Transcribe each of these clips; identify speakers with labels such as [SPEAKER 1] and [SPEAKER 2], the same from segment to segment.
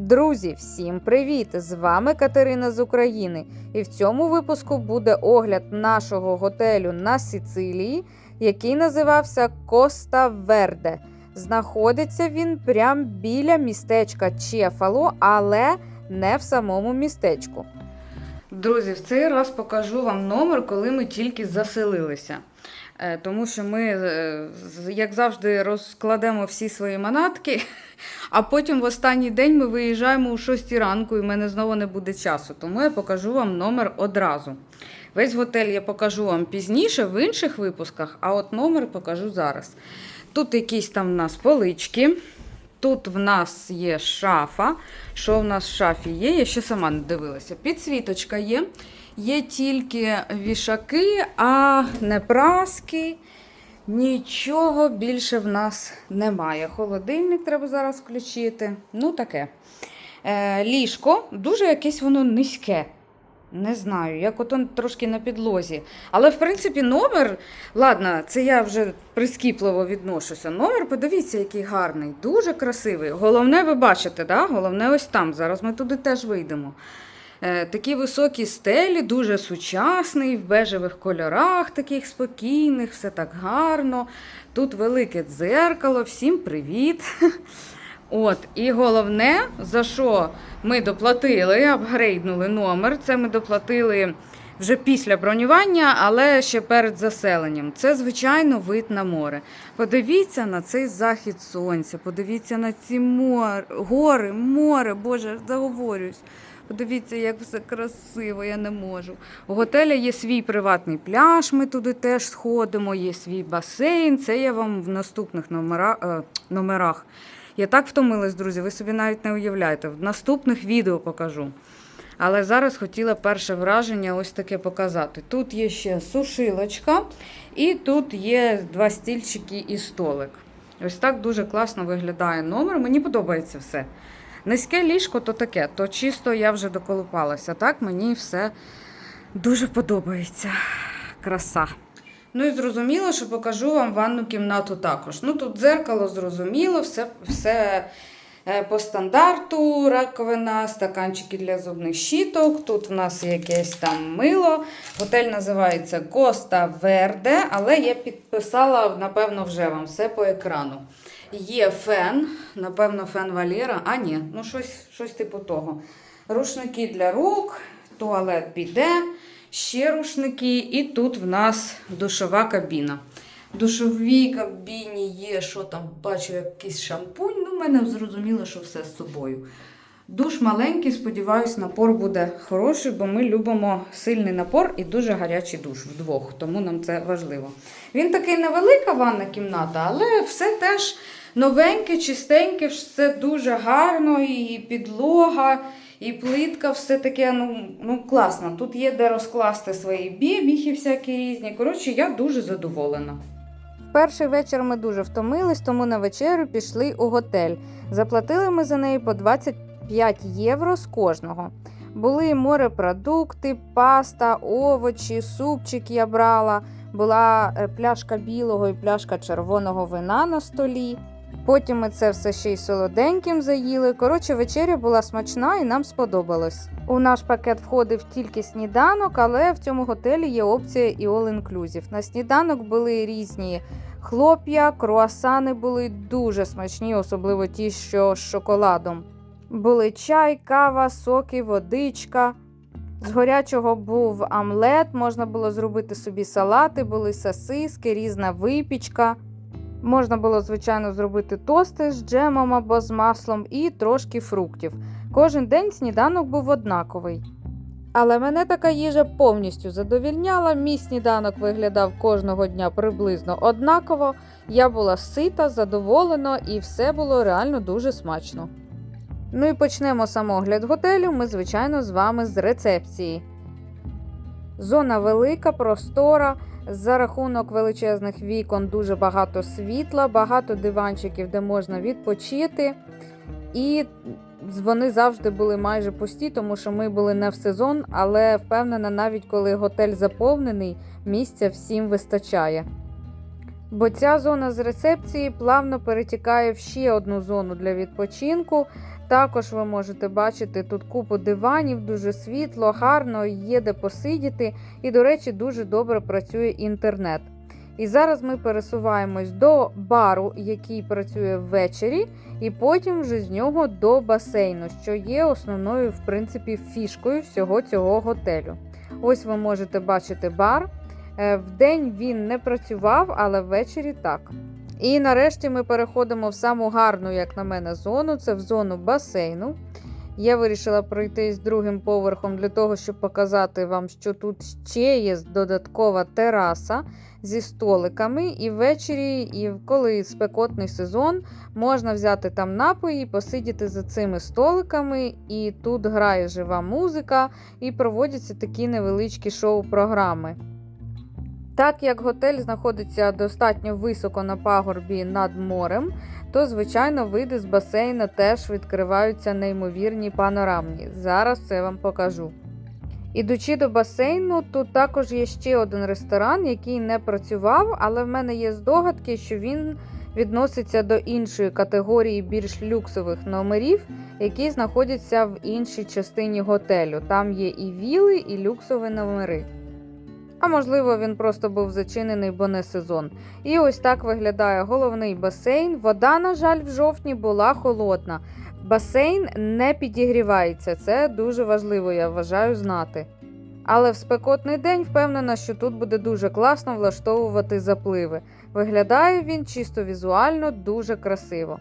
[SPEAKER 1] Друзі, всім привіт! З вами Катерина з України. І в цьому випуску буде огляд нашого готелю на Сицилії, який називався Коста Верде. Знаходиться він прямо біля містечка Чефало, але не в самому містечку. Друзі, в цей раз покажу вам номер, коли ми тільки заселилися. Е, Тому що ми, е, як завжди, розкладемо всі свої манатки, а потім в останній день ми виїжджаємо о 6 ранку, і в мене знову не буде часу. Тому я покажу вам номер одразу. Весь готель я покажу вам пізніше в інших випусках, а от номер покажу зараз. Тут якісь там в нас полички. Тут в нас є шафа. Що в нас в шафі є? Я ще сама не дивилася. Підсвіточка є. Є тільки вішаки, а не праски. Нічого більше в нас немає. Холодильник треба зараз включити. Ну, таке. Е, ліжко дуже якесь воно низьке. Не знаю, як ото трошки на підлозі. Але, в принципі, номер, ладно, це я вже прискіпливо відношуся. Номер, подивіться, який гарний, дуже красивий. Головне, ви бачите, да? головне ось там. Зараз ми туди теж вийдемо. Е, такі високі стелі, дуже сучасний, в бежевих кольорах, таких спокійних, все так гарно. Тут велике дзеркало, всім привіт. От, і головне, за що ми доплатили, апгрейднули номер. Це ми доплатили вже після бронювання, але ще перед заселенням. Це, звичайно, вид на море. Подивіться на цей захід сонця, подивіться на ці мор... гори, море, Боже, заговорюсь. Подивіться, як все красиво, я не можу. У готеля є свій приватний пляж, ми туди теж сходимо, є свій басейн. Це я вам в наступних номера... е, номерах. Я так втомилась, друзі, ви собі навіть не уявляєте. В наступних відео покажу. Але зараз хотіла перше враження ось таке показати. Тут є ще сушилочка, і тут є два стільчики і столик. Ось так дуже класно виглядає номер. Мені подобається все. Низьке ліжко то таке, то чисто я вже доколупалася. Так мені все дуже подобається. Краса. Ну і зрозуміло, що покажу вам ванну кімнату також. Ну тут дзеркало зрозуміло, все, все е, по стандарту, раковина, стаканчики для зубних щіток. Тут в нас якесь там мило. Готель називається Коста Верде, але я підписала, напевно, вже вам все по екрану. Є фен, напевно, фен Валєра. А, ні, ну щось, щось типу того. Рушники для рук, туалет піде, ще рушники, і тут в нас душова кабіна. В душовій кабіні є, що там, бачу, якийсь шампунь. Ну, в мене зрозуміло, що все з собою. Душ маленький, сподіваюсь, напор буде хороший, бо ми любимо сильний напор і дуже гарячий душ вдвох, тому нам це важливо. Він такий невелика ванна кімната, але все теж новеньке, чистеньке, все дуже гарно, і підлога, і плитка, все таке ну, ну класно. Тут є де розкласти свої бібіхи всякі різні. Коротше, я дуже задоволена. Перший вечір ми дуже втомились, тому на вечерю пішли у готель. Заплатили ми за неї по 25 євро з кожного. Були морепродукти, паста, овочі, супчик я брала. Була е, пляшка білого і пляшка червоного вина на столі. Потім ми це все ще й солоденьким заїли. Коротше, вечеря була смачна і нам сподобалось. У наш пакет входив тільки сніданок, але в цьому готелі є опція і all inclusive. На сніданок були різні хлоп'я, круасани були дуже смачні, особливо ті, що з шоколадом. Були чай, кава, соки, водичка. З горячого був омлет, можна було зробити собі салати, були сосиски, різна випічка. Можна було, звичайно, зробити тости з джемом або з маслом і трошки фруктів. Кожен день сніданок був однаковий. Але мене така їжа повністю задовільняла. Мій сніданок виглядав кожного дня приблизно однаково. Я була сита, задоволена і все було реально дуже смачно. Ну і почнемо самогляд готелю. Ми, звичайно, з вами з рецепції. Зона велика, простора. За рахунок величезних вікон дуже багато світла, багато диванчиків, де можна відпочити. І вони завжди були майже пусті, тому що ми були не в сезон, але впевнена, навіть коли готель заповнений, місця всім вистачає. Бо ця зона з рецепції плавно перетікає в ще одну зону для відпочинку. Також ви можете бачити тут купу диванів, дуже світло, гарно, є де посидіти, і, до речі, дуже добре працює інтернет. І зараз ми пересуваємось до бару, який працює ввечері, і потім вже з нього до басейну, що є основною, в принципі, фішкою всього цього готелю. Ось ви можете бачити бар. Е, Вдень він не працював, але ввечері так. І нарешті ми переходимо в саму гарну, як на мене, зону це в зону басейну. Я вирішила пройтись другим поверхом для того, щоб показати вам, що тут ще є додаткова тераса зі столиками. І ввечері, і коли спекотний сезон, можна взяти там напої, посидіти за цими столиками. І тут грає жива музика, і проводяться такі невеличкі шоу-програми. Так як готель знаходиться достатньо високо на пагорбі над морем, то, звичайно, види з басейна теж відкриваються неймовірні панорамні. Зараз це вам покажу. Ідучи до басейну, тут також є ще один ресторан, який не працював, але в мене є здогадки, що він відноситься до іншої категорії більш люксових номерів, які знаходяться в іншій частині готелю. Там є і віли, і люксові номери. А можливо, він просто був зачинений, бо не сезон. І ось так виглядає головний басейн. Вода, на жаль, в жовтні була холодна. Басейн не підігрівається. Це дуже важливо, я вважаю, знати. Але в спекотний день впевнена, що тут буде дуже класно влаштовувати запливи. Виглядає він чисто візуально дуже красиво.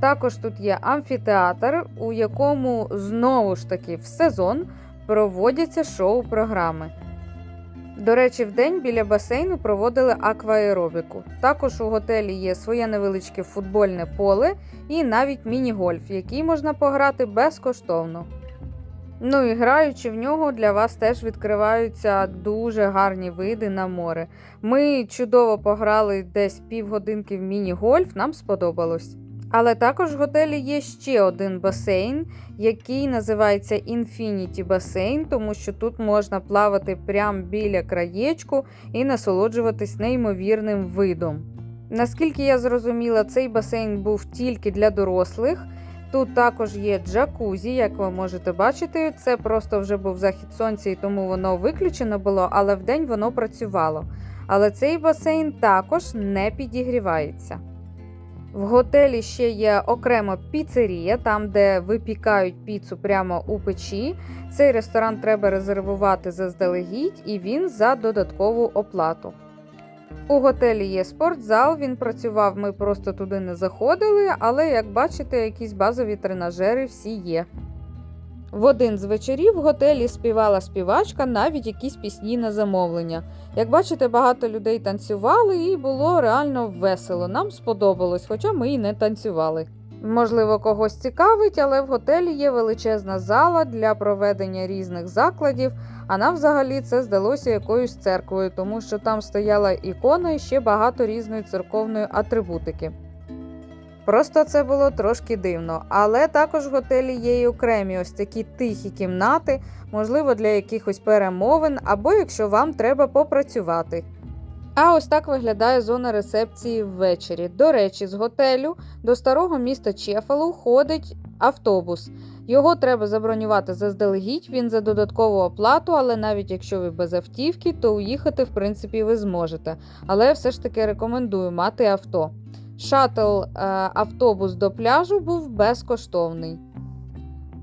[SPEAKER 1] Також тут є амфітеатр, у якому знову ж таки в сезон проводяться шоу-програми. До речі, в день біля басейну проводили акваеробіку. Також у готелі є своє невеличке футбольне поле і навіть міні-гольф, який можна пограти безкоштовно. Ну і граючи в нього, для вас теж відкриваються дуже гарні види на море. Ми чудово пограли десь півгодинки в міні-гольф, нам сподобалось. Але також в готелі є ще один басейн, який називається Infinity басейн, тому що тут можна плавати прямо біля краєчку і насолоджуватись неймовірним видом. Наскільки я зрозуміла, цей басейн був тільки для дорослих. Тут також є джакузі, як ви можете бачити. Це просто вже був захід сонця, і тому воно виключено було, але вдень воно працювало. Але цей басейн також не підігрівається. В готелі ще є окремо піцерія, там, де випікають піцу прямо у печі. Цей ресторан треба резервувати заздалегідь і він за додаткову оплату. У готелі є спортзал, він працював, ми просто туди не заходили, але, як бачите, якісь базові тренажери всі є. В один з вечорів в готелі співала співачка навіть якісь пісні на замовлення. Як бачите, багато людей танцювали і було реально весело. Нам сподобалось, хоча ми і не танцювали. Можливо, когось цікавить, але в готелі є величезна зала для проведення різних закладів, а нам взагалі це здалося якоюсь церквою, тому що там стояла ікона і ще багато різної церковної атрибутики. Просто це було трошки дивно. Але також в готелі є і окремі ось такі тихі кімнати, можливо, для якихось перемовин, або якщо вам треба попрацювати. А ось так виглядає зона рецепції ввечері. До речі, з готелю до старого міста Чефалу ходить автобус. Його треба забронювати заздалегідь, він за додаткову оплату, але навіть якщо ви без автівки, то уїхати, в принципі, ви зможете. Але все ж таки рекомендую мати авто. Шатл е, автобус до пляжу був безкоштовний.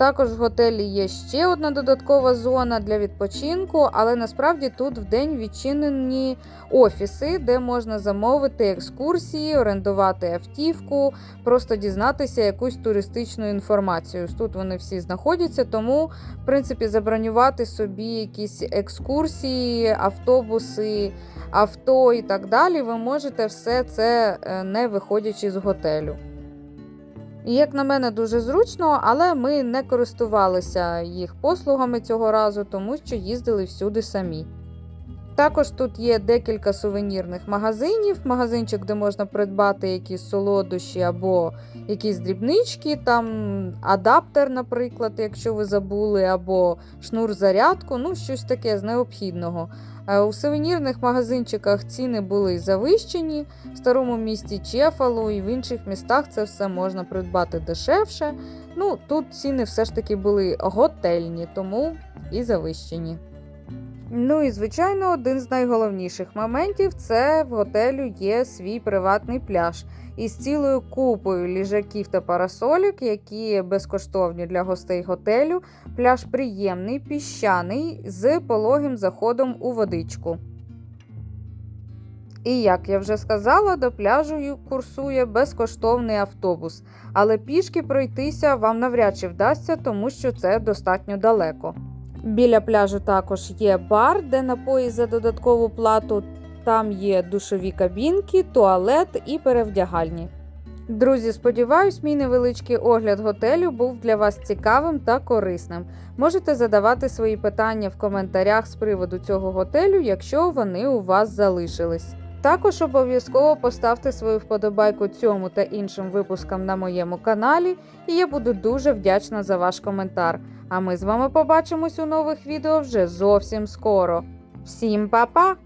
[SPEAKER 1] Також в готелі є ще одна додаткова зона для відпочинку, але насправді тут вдень відчинені офіси, де можна замовити екскурсії, орендувати автівку, просто дізнатися якусь туристичну інформацію. Тут вони всі знаходяться, тому, в принципі, забронювати собі якісь екскурсії, автобуси, авто і так далі. Ви можете все це е, не виходячи з готелю. Як на мене, дуже зручно, але ми не користувалися їх послугами цього разу, тому що їздили всюди самі. Також тут є декілька сувенірних магазинів, магазинчик, де можна придбати якісь солодощі або якісь дрібнички, там адаптер, наприклад, якщо ви забули, або шнур зарядку, ну щось таке з необхідного. Е, У сувенірних магазинчиках ціни були завищені, в старому місті Чефалу і в інших містах це все можна придбати дешевше. Ну, тут ціни все ж таки були готельні, тому і завищені. Ну і звичайно, один з найголовніших моментів це в готелю є свій приватний пляж із цілою купою ліжаків та парасолік, які безкоштовні для гостей готелю. Пляж приємний, піщаний з пологим заходом у водичку. І як я вже сказала, до пляжу курсує безкоштовний автобус, але пішки пройтися вам навряд чи вдасться, тому що це достатньо далеко. Біля пляжу також є бар, де напої за додаткову плату. Там є душові кабінки, туалет і перевдягальні. Друзі, сподіваюсь, мій невеличкий огляд готелю був для вас цікавим та корисним. Можете задавати свої питання в коментарях з приводу цього готелю, якщо вони у вас залишились. Також обов'язково поставте свою вподобайку цьому та іншим випускам на моєму каналі, і я буду дуже вдячна за ваш коментар. А ми з вами побачимось у нових відео вже зовсім скоро. Всім па-па!